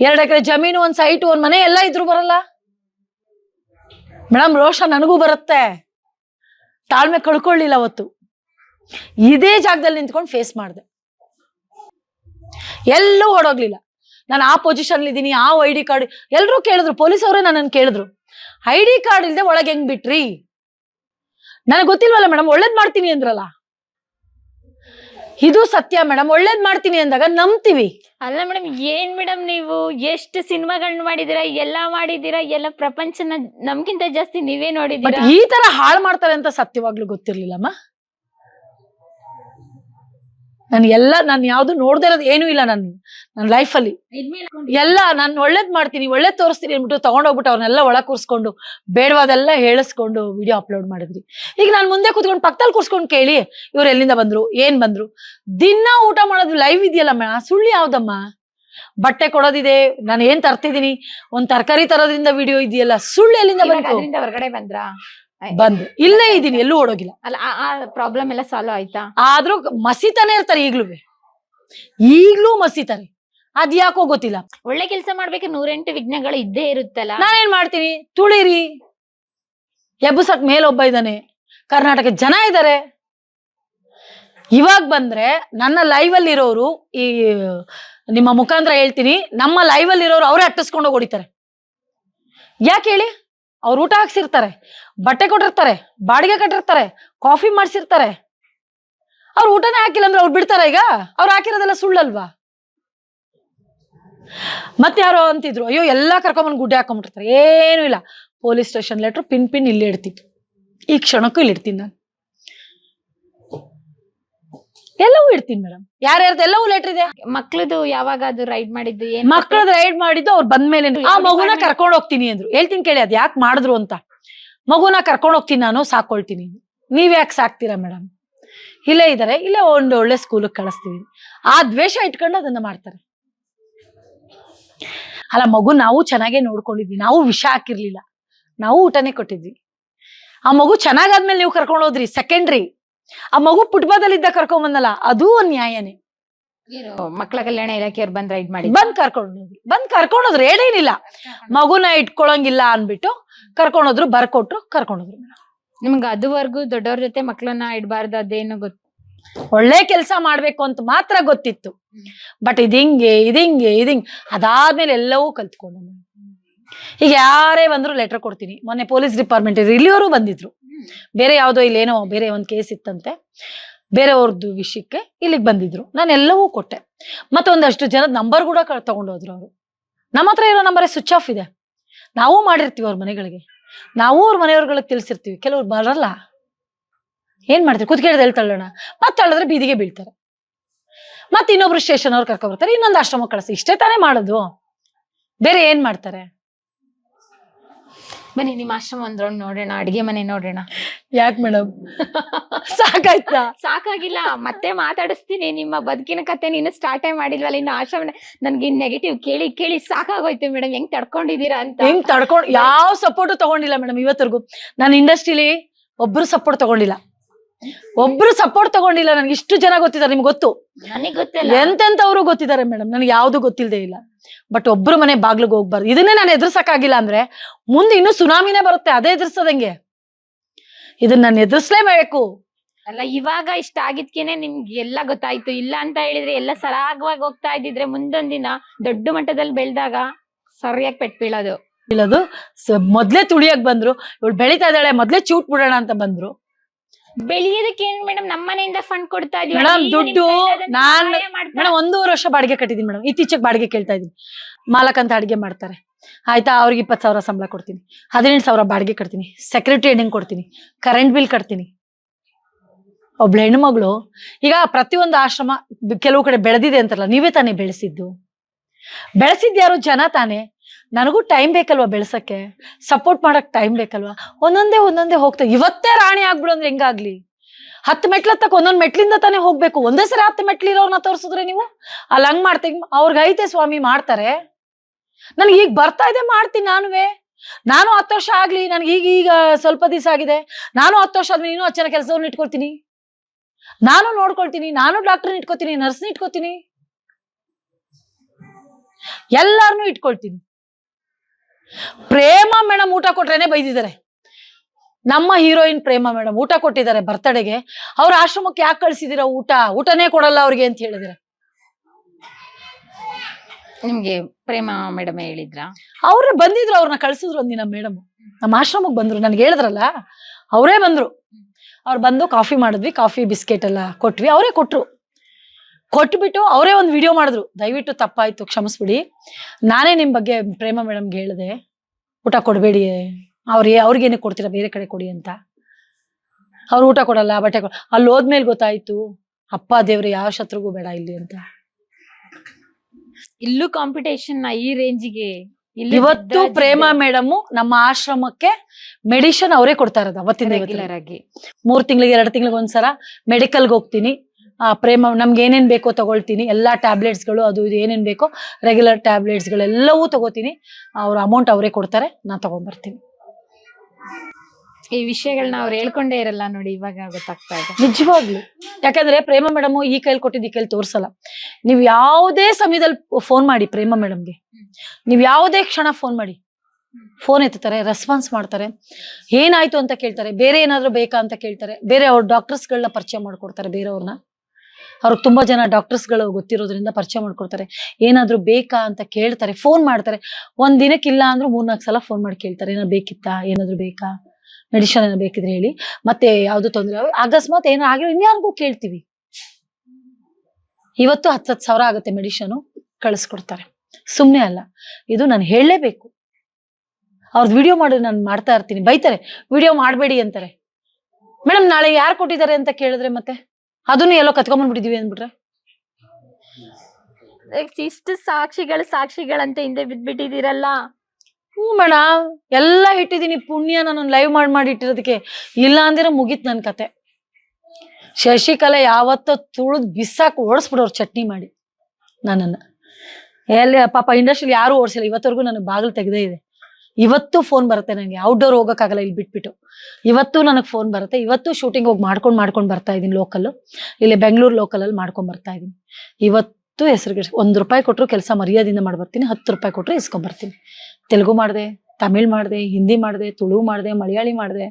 ಎರಡ್ ಎಕರೆ ಜಮೀನು, ಒಂದ್ ಸೈಟ್ ಒಂದ್ ಮನೆ ಎಲ್ಲ ಇದ್ರು ಬರಲ್ಲ. ಮೇಡಮ್ ರೋಷ ನನಗೂ ಬರುತ್ತೆ. ತಾಳ್ಮೆ ಕಳ್ಕೊಳ್ಳಿಲ್ಲ ಅವತ್ತು. ಇದೇ ಜಾಗದಲ್ಲಿ ನಿಂತ್ಕೊಂಡು ಫೇಸ್ ಮಾಡಿದೆ. ಎಲ್ಲೂ ಓಡೋಗ್ಲಿಲ್ಲ. ನಾನು ಆ ಪೊಸಿಷನ್ ಇದ್ದೀನಿ, ಆ ಐ ಡಿ ಕಾರ್ಡ್. ಎಲ್ಲರೂ ಕೇಳಿದ್ರು, ಪೊಲೀಸ್ ಅವರೇ ನನ್ನನ್ನು ಕೇಳಿದ್ರು. ಐ ಡಿ ಕಾರ್ಡ್ ಇಲ್ಲದೆ ಒಳಗೆ ಹೆಂಗ್ ಬಿಟ್ರಿ? ನನಗೆ ಗೊತ್ತಿಲ್ವಲ್ಲ ಮೇಡಮ್ ಒಳ್ಳೇದ್ ಮಾಡ್ತೀನಿ ಅಂದ್ರಲ್ಲ? ಇದು ಸತ್ಯ ಮೇಡಮ್ ಒಳ್ಳೇದ್ ಮಾಡ್ತೀನಿ ಅಂದಾಗ ನಂಬ್ತೀವಿ. ಅಲ್ಲ ಮೇಡಮ್ ಏನ್ ಮೇಡಮ್ ನೀವು? ಎಷ್ಟು ಸಿನಿಮಾಗಳನ್ನ ಮಾಡಿದೀರಾ ಎಲ್ಲ ಮಾಡಿದಿರಾ ಎಲ್ಲ ಪ್ರಪಂಚನ ನಮ್ಗಿಂತ ಜಾಸ್ತಿ ನೀವೇ ಬಟ್ ನೋಡಿದೀರಾ ಈ ತರ ಹಾಳು ಮಾಡ್ತಾರೆ ಅಂತ ಸತ್ಯವಾಗ್ಲೂ ಗೊತ್ತಿರ್ಲಿಲ್ಲಮ್ಮ. ನಾನು ಎಲ್ಲ, ನಾನು ಯಾವ್ದು ನೋಡ್ದೆ ಇರೋದು ಏನೂ ಇಲ್ಲ ನನ್ನ ನನ್ನ ಲೈಫಲ್ಲಿ ಎಲ್ಲ, ನಾನು ಒಳ್ಳೇದ್ ಮಾಡ್ತೀನಿ, ಒಳ್ಳೇದ್ ತೋರಿಸ್ತೀನಿ ಅಂದ್ಬಿಟ್ಟು ತಗೊಂಡೋಗ್ಬಿಟ್ಟು ಅವ್ರನ್ನೆಲ್ಲ ಒಳ ಕೂರ್ಸ್ಕೊಂಡು, ಬೇಡವಾದೆಲ್ಲ ಹೇಳಿಸ್ಕೊಂಡು ವಿಡಿಯೋ ಅಪ್ಲೋಡ್ ಮಾಡಿದ್ರಿ ಈಗ ನಾನು ಮುಂದೆ ಕೂತ್ಕೊಂಡು ಪಕ್ಕದಲ್ಲಿ ಕೂರ್ಸ್ಕೊಂಡು ಕೇಳಿ, ಇವ್ರು ಎಲ್ಲಿಂದ ಬಂದ್ರು, ಏನ್ ಬಂದ್ರು? ದಿನ ಊಟ ಮಾಡೋದು ಲೈವ್ ಇದೆಯಲ್ಲ ಮೇ ಸುಳ್ಳು ಯಾವ್ದಮ್ಮ? ಬಟ್ಟೆ ಕೊಡೋದಿದೆ, ನಾನು ಏನ್ ತರ್ತಿದೀನಿ? ಒಂದ್ ತರಕಾರಿ ತರೋದ್ರಿಂದ ವಿಡಿಯೋ ಇದೆಯಲ್ಲ, ಸುಳ್ಳು ಎಲ್ಲಿಂದ ಬಂತು? ಹೊರಗಡೆ ಬಂದ್ರಾ? ಬಂದು. ಇಲ್ಲೇ ಇದೀನಿ ಎಲ್ಲೂ ಓಡೋಗಿಲ್ಲ. ಅಲ್ಲ ಆ- ಪ್ರಾಬ್ಲಮ್ ಎಲ್ಲ ಸಾಲ್ವ್ ಆಯ್ತಾ? ಆದ್ರೂ ಮಸೀತಾನೆ ಇರ್ತಾರೆ ಈಗ್ಲೂ ಈಗ್ಲೂ ಮಸೀತಾರೆ. ಅದ್ ಯಾಕೋ ಗೊತ್ತಿಲ್ಲ. ಒಳ್ಳೆ ಕೆಲಸ ಮಾಡ್ಬೇಕು ನೂರೆಂಟು ವಿಘ್ನಗಳು ಇದ್ದೇ ಇರುತ್ತಲ್ಲ? ನಾನೇನ್ ಮಾಡ್ತೀನಿ? ತುಳಿರಿ. ಎಬ್ಬಸಕ್ ಮೇಲೊಬ್ಬ ಇದ್ದಾನೆ. ಕರ್ನಾಟಕ ಜನ ಇದ್ದಾರೆ ಇವಾಗ ಬಂದ್ರೆ ನನ್ನ ಲೈವ್ ಅಲ್ಲಿ ಇರೋರು ಈ ನಿಮ್ಮ ಮುಖಾಂತರ ಹೇಳ್ತೀನಿ ನಮ್ಮ ಲೈವ್ ಅಲ್ಲಿ ಇರೋರು ಅವರೇ ಅಟ್ಟಿಸ್ಕೊಂಡು ಹೊಡಿತಾರೆ. ಯಾಕೆ ಹೇಳಿ? ಅವ್ರು ಊಟ ಹಾಕ್ಸಿರ್ತಾರೆ, ಬಟ್ಟೆ ಕೊಟ್ಟಿರ್ತಾರೆ, ಬಾಡಿಗೆ ಕಟ್ಟಿರ್ತಾರೆ ಕಾಫಿ ಮಾಡಿಸಿರ್ತಾರೆ. ಅವ್ರು ಊಟನೇ ಹಾಕಿಲ್ಲ ಅಂದ್ರೆ ಅವ್ರು ಬಿಡ್ತಾರ ಈಗ? ಅವ್ರು ಹಾಕಿರೋದೆಲ್ಲ ಸುಳ್ಳಲ್ವಾ? ಮತ್ತೆ ಯಾರೋ ಅಂತಿದ್ರು, ಅಯ್ಯೋ, ಎಲ್ಲ ಕರ್ಕೊಂಬಂದು ಗುಡ್ಡೆ ಹಾಕೊಂಡ್ಬಿಟ್ಟಿರ್ತಾರೆ ಏನೂ ಇಲ್ಲ. Police station letter pin pin ಇಲ್ಲಿ ಇಡ್ತೀವಿ ಈ ಕ್ಷಣಕ್ಕೂ ಇಲ್ಲಿ ಇಡ್ತೀನಿ ನಾನು. ಎಲ್ಲವೂ ಇಡ್ತೀನಿ ಮೇಡಮ್ ಯಾರ್ಯಾರ್ದು ಎಲ್ಲವೂ ಲೆಟರ್ ಇದೆ? ಮಕ್ಳದು ಯಾವಾಗ ಅದು ರೈಡ್ ಮಾಡಿದ್ದು ಏನ್ ಮಕ್ಕಳದ್ ರೈಡ್ ಮಾಡಿದ್ದು ಅವ್ರು ಬಂದ್ಮೇಲೆ ಆ ಮಗುನ ಕರ್ಕೊಂಡು ಹೋಗ್ತೀನಿ ಅಂದ್ರು. ಹೇಳ್ತೀನಿ ಕೇಳಿ ಅದ್ ಯಾಕೆ ಮಾಡಿದ್ರು ಅಂತ. ಮಗುನ ಕರ್ಕೊಂಡು ಹೋಗ್ತೀನಿ ನಾನು ಸಾಕೊಳ್ತೀನಿ. ನೀವ್ ಯಾಕೆ ಸಾಕ್ತೀರಾ ಮೇಡಮ್ ಇಲ್ಲೇ ಇದಾರೆ ಇಲ್ಲೇ ಒಂದು ಒಳ್ಳೆ ಸ್ಕೂಲಿಗೆ ಕಳಿಸ್ತೀವಿ. ಆ ದ್ವೇಷ ಇಟ್ಕೊಂಡು ಅದನ್ನ ಮಾಡ್ತಾರೆ. ಅಲ್ಲ ಮಗು ನಾವು ಚೆನ್ನಾಗೇ ನೋಡ್ಕೊಂಡಿದ್ವಿ. ನಾವು ವಿಷ ಹಾಕಿರ್ಲಿಲ್ಲ. ನಾವು ಊಟನೇ ಕೊಟ್ಟಿದ್ವಿ. ಆ ಮಗು ಚೆನ್ನಾಗಾದ್ಮೇಲೆ ನೀವು ಕರ್ಕೊಂಡು ಹೋದ್ರಿ ಸೆಕೆಂಡ್ರಿ ಆ ಮಗು ಪುಟ್ಬಾದಲ್ಲಿದ್ದ ಕರ್ಕೊಂಡ್ ಬಂದಲ್ಲ ಅದು ಒಂದ್ ನ್ಯಾಯನೇ. ಮಕ್ಕಳ ಕಲ್ಯಾಣ ಇಲಾಖೆಯವ್ರು ಬಂದ್ ರೈಡ್ ಮಾಡಿ. ಬಂದ್ ಕರ್ಕೊಂಡು ಬಂದ್ ಕರ್ಕೊಂಡೋದ್ರು ಹೇಳೇನಿಲ್ಲ ಮಗುನ ಇಟ್ಕೊಳಂಗಿಲ್ಲ ಅನ್ಬಿಟ್ಟು ಕರ್ಕೊಂಡೋದ್ರು ಬರ್ಕೊಟ್ರು ಕರ್ಕೊಂಡೋದ್ರು ನಿಮ್ಗೆ ಅದುವರೆಗೂ ದೊಡ್ಡವ್ರ ಜೊತೆ ಮಕ್ಕಳನ್ನ ಇಡಬಾರ್ದು ಅದೇನು ಗೊತ್ತು ಒಳ್ಳೆ ಕೆಲಸ ಮಾಡ್ಬೇಕು ಅಂತ ಮಾತ್ರ ಗೊತ್ತಿತ್ತು. ಬಟ್ ಇದಿಂಗೆ ಇದಿಂಗೆ ಇದಿಂಗ್ ಅದಾದ್ಮೇಲೆ ಎಲ್ಲವೂ ಕಲ್ತ್ಕೊಂಡು. ಈಗ ಯಾರೇ ಬಂದ್ರು ಲೆಟರ್ ಕೊಡ್ತೀನಿ. ಮೊನ್ನೆ ಪೊಲೀಸ್ ಡಿಪಾರ್ಟ್ಮೆಂಟ್ ಇಲ್ಲಿಯವರು ಬಂದಿದ್ರು. ಬೇರೆ ಯಾವುದೋ ಇಲ್ಲೇನೋ ಬೇರೆ ಒಂದ್ ಕೇಸ್ ಇತ್ತಂತೆ. ಬೇರೆಯವ್ರದ್ದು ವಿಷಯಕ್ಕೆ ಇಲ್ಲಿಗೆ ಬಂದಿದ್ರು. ನಾನು ಎಲ್ಲವೂ ಕೊಟ್ಟೆ. ಮತ್ತೆ ಒಂದಷ್ಟು ಜನದ ನಂಬರ್ ಕೂಡ ತಗೊಂಡೋದ್ರು ಅವರು. ನಮ್ಮ ಹತ್ರ ಇರೋ ನಂಬರೇ ಸ್ವಿಚ್ ಆಫ್ ಇದೆ. ನಾವು ಮಾಡಿರ್ತೀವಿ ಅವ್ರ ಮನೆಗಳಿಗೆ. ನಾವು ಅವ್ರ ಮನೆಯವ್ರಗಳಿಗೆ ತಿಳಿಸಿರ್ತೀವಿ. ಕೆಲವ್ರು ಬರಲ್ಲ. ಏನ್ ಮಾಡ್ತೀವಿ ಕುತ್ಕೇಳ್ದು ತಳ್ಳೋಣ ಮತ್ತೆ ಅಳಿದ್ರೆ ಬೀದಿಗೆ ಬೀಳ್ತಾರೆ. ಮತ್ತೆ ಇನ್ನೊಬ್ರು ಸ್ಟೇಷನ್ ಅವ್ರು ಕರ್ಕೊ ಬರ್ತಾರೆ ಇನ್ನೊಂದು ಆಶ್ರಮ ಕಳಿಸಿ. ಇಷ್ಟೇ ತಾನೇ ಮಾಡೋದು. ಬೇರೆ ಏನ್ ಮಾಡ್ತಾರೆ? ಬನ್ನಿ ನಿಮ್ಮ ಆಶ್ರಮ ಒಂದ್ ರೌಂಡ್ ನೋಡೋಣ ಅಡಿಗೆ ಮನೆ ನೋಡೋಣ. ಯಾಕೆ ಮೇಡಮ್ ಸಾಕಾಯ್ತಾ? ಸಾಕಾಗಿಲ್ಲ ಮತ್ತೆ ಮಾತಾಡಿಸ್ತೀನಿ ನಿಮ್ಮ ಬದುಕಿನ ಕತೆ ನೀನು ಸ್ಟಾರ್ಟೇ ಮಾಡಿಲ್ವಲ್ಲ ಇನ್ನು ಆಶ್ರಮ ನನ್ಗೆ ಇನ್ ನೆಗೆಟಿವ್ ಕೇಳಿ ಕೇಳಿ ಸಾಕಾಗೋಯ್ತು ಮೇಡಮ್ ಹೆಂಗ್ ತಡ್ಕೊಂಡಿದೀರಾ ಅಂತ. ಹೆಂಗ್ ತಡ್ಕೊಂಡ್ ಯಾವ ಸಪೋರ್ಟ್ ತಗೊಂಡಿಲ್ಲ ಮೇಡಮ್ ಇವತ್ತರೆಗೂ. ನಾನು ಇಂಡಸ್ಟ್ರಿಲಿ ಒಬ್ರು ಸಪೋರ್ಟ್ ತಗೊಂಡಿಲ್ಲ. ಒಬ್ರು ಸಪೋರ್ಟ್ ತಗೊಂಡಿಲ್ಲ ನನ್ಗೆ ಇಷ್ಟು ಜನ ಗೊತ್ತಿದ್ದಾರೆ ನಿಮ್ಗೆ ಗೊತ್ತು? ನನಗೆ ಗೊತ್ತಿಲ್ಲ. ಎಂತೆಂತವ್ರು ಗೊತ್ತಿದ್ದಾರೆ ಮೇಡಮ್ ನನಗೆ ಯಾವ್ದು ಗೊತ್ತಿಲ್ಲದೆ ಇಲ್ಲ. ಬಟ್ ಒಬ್ರು ಮನೆ ಬಾಗ್ಲಿಗೆ ಹೋಗ್ಬಾರ್ದು. ಇದನ್ನೇ ನಾನು ಎದುರ್ಸಕ್ಕಾಗಿಲ್ಲ ಅಂದ್ರೆ ಮುಂದೆ ಇನ್ನೂ ಸುನಾಮಿನೇ ಬರುತ್ತೆ ಅದೇ ಎದುರ್ಸೋದಂಗೆ. ಇದನ್ನ ನಾನು ಎದುರಿಸ್ಲೇಬೇಕು. ಅಲ್ಲ ಇವಾಗ ಇಷ್ಟ ಆಗಿದ್ಕೇನೆ ನಿಮ್ಗೆ ಎಲ್ಲ ಗೊತ್ತಾಯ್ತು. ಇಲ್ಲ ಅಂತ ಹೇಳಿದ್ರೆ ಎಲ್ಲ ಸರಾಗವಾಗಿ ಹೋಗ್ತಾ ಇದ್ದಿದ್ರೆ ಮುಂದೊಂದಿನ ದೊಡ್ಡ ಮಟ್ಟದಲ್ಲಿ ಬೆಳ್ದಾಗ ಸರಿಯಾಗಿ ಪೆಟ್ ಬೀಳೋದು. ಸ- ಮೊದ್ಲೇ ತುಳಿಯಕ್ ಬಂದ್ರು. ಇವಳು ಬೆಳಿತಾ ಇದ್ದಾಳೆ ಮೊದ್ಲೇ ಚೂಟ್ ಬಿಡೋಣ ಅಂತ ಬಂದ್ರು. ಬೆಳೆಯೋದಕ್ಕೆ ಏನ್ ಮೇಡಮ್ ನಮ್ಮನೆಯಿಂದ ಫಂಡ್ ಕೊಡ್ತಾ ಇದೀವಿ ಮೇಡಮ್ ದುಡ್ಡು ನಾನು ಮೇಡಮ್ ಒಂದೂವರೆ ವರ್ಷ ಬಾಡಿಗೆ ಕಟ್ಟಿದೀನಿ ಮೇಡಮ್ ಇತ್ತೀಚೆಗೆ ಬಾಡಿಗೆ ಕೇಳ್ತಾ ಇದೀನಿ. ಮಾಲಕ್ ಅಂತ ಅಡಿಗೆ ಮಾಡ್ತಾರೆ. ಆಯ್ತಾ? ಅವ್ರಿಗೆ ಇಪ್ಪತ್ತು ಸಾವಿರ ಸಂಬಳ ಕೊಡ್ತೀನಿ. ಹದಿನೆಂಟು ಸಾವಿರ ಬಾಡಿಗೆ ಕಟ್ತೀನಿ. ಸೆಕ್ಯೂರಿಟಿ ಹೆಣ್ಣಿಂಗ್ ಕೊಡ್ತೀನಿ. ಕರೆಂಟ್ ಬಿಲ್ ಕಟ್ತೀನಿ. ಒಬ್ಳು ಹೆಣ್ಮಗಳು ಈಗ ಪ್ರತಿಯೊಂದು ಆಶ್ರಮ ಕೆಲವು ಕಡೆ ಬೆಳೆದಿದೆ ಅಂತಲ್ಲ ನೀವೇ ತಾನೇ ಬೆಳೆಸಿದ್ದು. ಬೆಳೆಸಿದ್ಯಾರು ಜನ ತಾನೇ. ನನಗೂ ಟೈಮ್ ಬೇಕಲ್ವಾ ಬೆಳ್ಸಕ್ಕೆ? ಸಪೋರ್ಟ್ ಮಾಡಕ್ ಟೈಮ್ ಬೇಕಲ್ವಾ? ಒಂದೊಂದೇ ಒಂದೊಂದೇ ಹೋಗ್ತಾ, ಇವತ್ತೇ ರಾಣಿ ಆಗ್ಬಿಡು ಅಂದ್ರೆ ಹೆಂಗಾಗ್ಲಿ? ಹತ್ತು ಮೆಟ್ಲ ತಕ್ಕ ಒಂದೊಂದ್ ಮೆಟ್ಲಿಂದ ತಾನೇ ಹೋಗ್ಬೇಕು. ಒಂದೇ ಸರಿ ಹತ್ತು ಮೆಟ್ಲಿರೋರ್ನ ತೋರ್ಸಿದ್ರೆ ನೀವು? ಅಲ್ಲಿ ಹಂಗ್ ಮಾಡ್ತೀವಿ ಅವ್ರಿಗೆ ಐತೆ ಸ್ವಾಮಿ ಮಾಡ್ತಾರೆ. ನನಗೆ ಈಗ ಬರ್ತಾ ಇದೆ ಮಾಡ್ತೀನಿ ನಾನುವೇ. ನಾನು ಹತ್ತು ವರ್ಷ ಆಗ್ಲಿ, ನನಗೆ ಈಗ ಈಗ ಸ್ವಲ್ಪ ದಿವಸ ಆಗಿದೆ. ನಾನು ಹತ್ತು ವರ್ಷ ಆದ್ಮೇಲೆ ಇನ್ನೂ ಹತ್ತು ಜನ ಕೆಲಸದವ್ರನ್ನ ಇಟ್ಕೊಳ್ತೀನಿ. ನಾನು ನೋಡ್ಕೊಳ್ತೀನಿ, ನಾನು ಡಾಕ್ಟರ್ನ ಇಟ್ಕೋತೀನಿ ನರ್ಸ್ನ ಇಟ್ಕೋತೀನಿ. ಎಲ್ಲಾರನು ಇಟ್ಕೊಳ್ತೀನಿ. ಪ್ರೇಮ ಮೇಡಮ್ ಊಟ ಕೊಟ್ರೇನೆ ಬೈದಿದ್ದಾರೆ. ನಮ್ಮ ಹೀರೋಯಿನ್ ಪ್ರೇಮ ಮೇಡಮ್ ಊಟ ಕೊಟ್ಟಿದ್ದಾರೆ ಬರ್ತಡೆಗೆ. ಅವ್ರ ಆಶ್ರಮಕ್ಕೆ ಯಾಕೆ ಕಳ್ಸಿದೀರ ಊಟ? ಊಟನೇ ಕೊಡಲ್ಲ ಅವ್ರಿಗೆ ಅಂತ ಹೇಳಿದ್ರೆ. ನಿಮ್ಗೆ ಪ್ರೇಮ ಮೇಡಮ್ ಹೇಳಿದ್ರ? ಅವ್ರೇ ಬಂದಿದ್ರು ಅವ್ರನ್ನ ಕಳ್ಸಿದ್ರು ಒಂದಿನ ಮೇಡಮ್. ನಮ್ಮ ಆಶ್ರಮಕ್ಕೆ ಬಂದ್ರು. ನನ್ಗೆ ಹೇಳಿದ್ರಲ್ಲ ಅವರೇ ಬಂದ್ರು. ಅವ್ರು ಬಂದು ಕಾಫಿ ಮಾಡಿದ್ವಿ ಕಾಫಿ ಬಿಸ್ಕೆಟ್ ಎಲ್ಲ ಕೊಟ್ವಿ. ಅವರೇ ಕೊಟ್ರು. ಕೊಟ್ಬಿಟ್ಟು ಅವರೇ ಒಂದು ವಿಡಿಯೋ ಮಾಡಿದ್ರು. ದಯವಿಟ್ಟು ತಪ್ಪಾಯ್ತು ಕ್ಷಮಿಸ್ಬಿಡಿ. ನಾನೇ ನಿಮ್ ಬಗ್ಗೆ ಪ್ರೇಮ ಮೇಡಮ್ಗೆ ಹೇಳಿದೆ. ಊಟ ಕೊಡಬೇಡಿ. ಅವ್ರಿಗೆ ಅವ್ರಿಗೇನೆ ಕೊಡ್ತೀರಾ? ಬೇರೆ ಕಡೆ ಕೊಡಿ ಅಂತ. ಅವ್ರು ಊಟ ಕೊಡಲ್ಲ ಬಟ್ಟೆ ಕೊಡ ಅಲ್ಲಿ ಹೋದ್ಮೇಲೆ ಗೊತ್ತಾಯ್ತು ಅಪ್ಪ ದೇವ್ರು ಯಾವ ಶತ್ರುಗೂ ಬೇಡ ಇಲ್ಲಿ ಅಂತ. ಇಲ್ಲೂ ಕಾಂಪಿಟೇಷನ್ ಈ ರೇಂಜಿಗೆ ಇವತ್ತು ಪ್ರೇಮ ಮೇಡಮ್ ನಮ್ಮ ಆಶ್ರಮಕ್ಕೆ ಮೆಡಿಷನ್ ಅವರೇ ಕೊಡ್ತಾ ಇರೋದು ಅವತ್ತಿಂದ ರೆಗ್ಯುಲರ್ ಆಗಿ. ಮೂರ್ ತಿಂಗಳಿಗೆ ಎರಡು ತಿಂಗಳಿಗೆ ಒಂದ್ಸಲ ಮೆಡಿಕಲ್ಗೆ ಹೋಗ್ತೀನಿ. ಪ್ರೇಮ ನಮ್ಗೆ ಏನೇನ್ ಬೇಕೋ ತಗೊಳ್ತೀನಿ. ಎಲ್ಲಾ ಟ್ಯಾಬ್ಲೆಟ್ಸ್ಗಳು ಅದು ಇದು ಏನೇನ್ ಬೇಕೋ ರೆಗ್ಯುಲರ್ ಟ್ಯಾಬ್ಲೆಟ್ಸ್ಗಳೆಲ್ಲವೂ ತಗೋತೀನಿ. ಅವ್ರ ಅಮೌಂಟ್ ಅವರೇ ಕೊಡ್ತಾರೆ. ನಾ ತಗೊಂಡ್ಬರ್ತೀನಿ ಈ ವಿಷಯಗಳನ್ನ ಅವ್ರು ಹೇಳ್ಕೊಂಡೇ ಇರಲ್ಲ ನೋಡಿ ಇವಾಗ ಗೊತ್ತಾಗ್ತಾ ಇದೆ. ನಿಜವಾಗ್ಲು. ಯಾಕಂದ್ರೆ ಪ್ರೇಮ ಮೇಡಮ್ ಈ ಕೈಲಿ ಕೊಟ್ಟಿದ್ದ ಈ ಕೈಲಿ ತೋರಿಸಲ್ಲ. ನೀವು ಯಾವುದೇ ಸಮಯದಲ್ಲಿ ಫೋನ್ ಮಾಡಿ ಪ್ರೇಮ ಮೇಡಮ್ಗೆ. ನೀವು ಯಾವುದೇ ಕ್ಷಣ ಫೋನ್ ಮಾಡಿ. ಫೋನ್ ಎತ್ತುತ್ತಾರೆ ರೆಸ್ಪಾನ್ಸ್ ಮಾಡ್ತಾರೆ. ಏನಾಯ್ತು ಅಂತ ಕೇಳ್ತಾರೆ. ಬೇರೆ ಏನಾದ್ರು ಬೇಕಾ ಅಂತ ಕೇಳ್ತಾರೆ. ಬೇರೆ ಅವ್ರ ಡಾಕ್ಟರ್ಸ್ಗಳನ್ನ ಪರಿಚಯ ಮಾಡ್ಕೊಡ್ತಾರೆ ಬೇರೆಯವ್ರನ್ನ ಅವ್ರಿಗೆ ತುಂಬಾ ಜನ ಡಾಕ್ಟರ್ಸ್ಗಳು ಗೊತ್ತಿರೋದ್ರಿಂದ ಪರಿಚಯ ಮಾಡ್ಕೊಡ್ತಾರೆ. ಏನಾದ್ರು ಬೇಕಾ ಅಂತ ಕೇಳ್ತಾರೆ ಫೋನ್ ಮಾಡ್ತಾರೆ. ಒಂದ್ ದಿನಕ್ಕಿಲ್ಲ ಅಂದ್ರೂ ಮೂರ್ನಾಲ್ಕು ಸಲ ಫೋನ್ ಮಾಡಿ ಕೇಳ್ತಾರೆ, ಏನಾದ್ರು ಬೇಕಿತ್ತಾ, ಏನಾದ್ರು ಬೇಕಾ? ಮೆಡಿಷನ್ ಏನೋ ಬೇಕಿದ್ರೆ ಹೇಳಿ. ಮತ್ತೆ ಯಾವ್ದು ತೊಂದರೆ ಅಕಸ್ಮಾತ್ ಏನೋ ಆಗಿರೋ ಇನ್ಯಾರಿಗೂ ಕೇಳ್ತೀವಿ. ಇವತ್ತು ಹತ್ತತ್ತು ಸಾವಿರ ಆಗುತ್ತೆ ಮೆಡಿಷನು ಕಳಿಸ್ಕೊಡ್ತಾರೆ. ಸುಮ್ನೆ ಅಲ್ಲ, ಇದು ನಾನು ಹೇಳಲೇಬೇಕು. ಅವ್ರದ್ದು ವಿಡಿಯೋ ಮಾಡಿ, ನಾನು ಮಾಡ್ತಾ ಇರ್ತೀನಿ. ಬೈತಾರೆ, ವಿಡಿಯೋ ಮಾಡಬೇಡಿ ಅಂತಾರೆ. ಮೇಡಮ್, ನಾಳೆ ಯಾರು ಕೊಟ್ಟಿದ್ದಾರೆ? ಅಂತ ಕೇಳಿದ್ರೆ ಮತ್ತೆ? ಅದನ್ನು ಎಲ್ಲೋ ಕತ್ಕೊಂಡ್ಬಂದ್ಬಿಟ್ಟಿದೀವಿ ಅಂದ್ಬಿಟ್ರೆ? ಇಷ್ಟು ಸಾಕ್ಷಿಗಳು ಸಾಕ್ಷಿಗಳಂತೆ ಹಿಂದೆ ಬಿದ್ಬಿಟ್ಟಿದ್ದೀರಲ್ಲ. ಹ್ಞೂ ಮೇಡಮ್ ಎಲ್ಲ ಇಟ್ಟಿದ್ದೀನಿ. ಪುಣ್ಯ ನಾನು ಲೈವ್ ಮಾಡಿ ಮಾಡಿ ಇಟ್ಟಿರೋದಕ್ಕೆ ಇಲ್ಲ ಅಂದಿರ ಮುಗೀತ್ ನನ್ನ ಕತೆ. ಶಶಿಕಲೆ ಯಾವತ್ತೋ ತುಳಿದ್ ಬಿಸಾಕ್ ಓಡಿಸ್ಬಿಡೋರು ಚಟ್ನಿ ಮಾಡಿ ನನ್ನನ್ನು. ಎಲ್ಲಿ ಪಾಪ ಇಂಡಸ್ಟ್ರಿಲಿ ಯಾರೂ ಓಡಿಸಿಲ್ಲ. ಇವತ್ತವರೆಗೂ ನನಗೆ ಬಾಗಿಲು ತೆಗೆದೇ ಇದೆ. ಇವತ್ತು ಫೋನ್ ಬರುತ್ತೆ ನನಗೆ ಔಟ್ಡೋರ್ ಹೋಗೋಕ್ಕಾಗಲ್ಲ ಇಲ್ಲಿ ಬಿಟ್ಬಿಟ್ಟು. ಇವತ್ತು ನನಗೆ ಫೋನ್ ಬರುತ್ತೆ. ಇವತ್ತು ಶೂಟಿಂಗ್ ಹೋಗಿ ಮಾಡ್ಕೊಂಡು ಮಾಡ್ಕೊಂಡು ಬರ್ತಾ ಇದ್ದೀನಿ ಲೋಕಲ್ಲು ಇಲ್ಲಿ ಬೆಂಗಳೂರು ಲೋಕಲಲ್ಲಿ ಮಾಡ್ಕೊಂಡು ಬರ್ತಾ ಇದ್ದೀನಿ ಇವತ್ತು ಹೆಸರಿಗೆ ಒಂದು ರೂಪಾಯಿ ಕೊಟ್ಟರು ಕೆಲಸ ಮರ್ಯಾದಿಂದ ಮಾಡಿ ಬರ್ತೀನಿ ಹತ್ತು ರೂಪಾಯಿ ಕೊಟ್ಟರು ಇಸ್ಕೊಂಬರ್ತೀನಿ ತೆಲುಗು ಮಾಡಿದೆ ತಮಿಳ್ ಮಾಡಿದೆ ಹಿಂದಿ ಮಾಡಿದೆ ತುಳು ಮಾಡಿದೆ ಮಲಯಾಳಿ ಮಾಡಿದೆ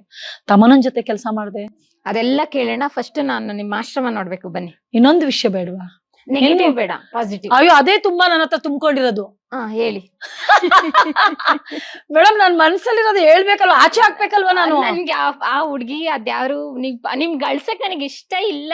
ತಮನನ್ ಜೊತೆ ಕೆಲಸ ಮಾಡಿದೆ. ಅದೆಲ್ಲ ಕೇಳೋಣ. ಫಸ್ಟ್ ನಾನು ನಿಮ್ಮ ಆಶ್ರಮ ನೋಡಬೇಕು ಬನ್ನಿ. ಇನ್ನೊಂದು ವಿಷಯ ಬೇಡವಾ? ನೆಗೆಟಿವ್ ಬೇಡ ಪಾಸಿಟಿವ್ ಅಯ್ಯೋ ಅದೇ ತುಂಬಾ ನನ್ನ ಹತ್ರ ತುಂಬಿಕೊಂಡಿರೋದು. ಹಾ ಹೇಳಿ. ಮೇಡಮ್ ನನ್ ಮನ್ಸಲ್ಲಿರೋದು ಹೇಳ್ಬೇಕಲ್ವಾ? ಆಚೆ ಹಾಕ್ಬೇಕಲ್ವಾ ನಾನು? ನನ್ಗೆ ಆ- ಆ ಹುಡ್ಗಿ ಅದ್ಯಾರು ನಿಮ್ ನಿಮ್ ಗಳಿಸಕ್ ನನಗೆ ಇಷ್ಟ ಇಲ್ಲ.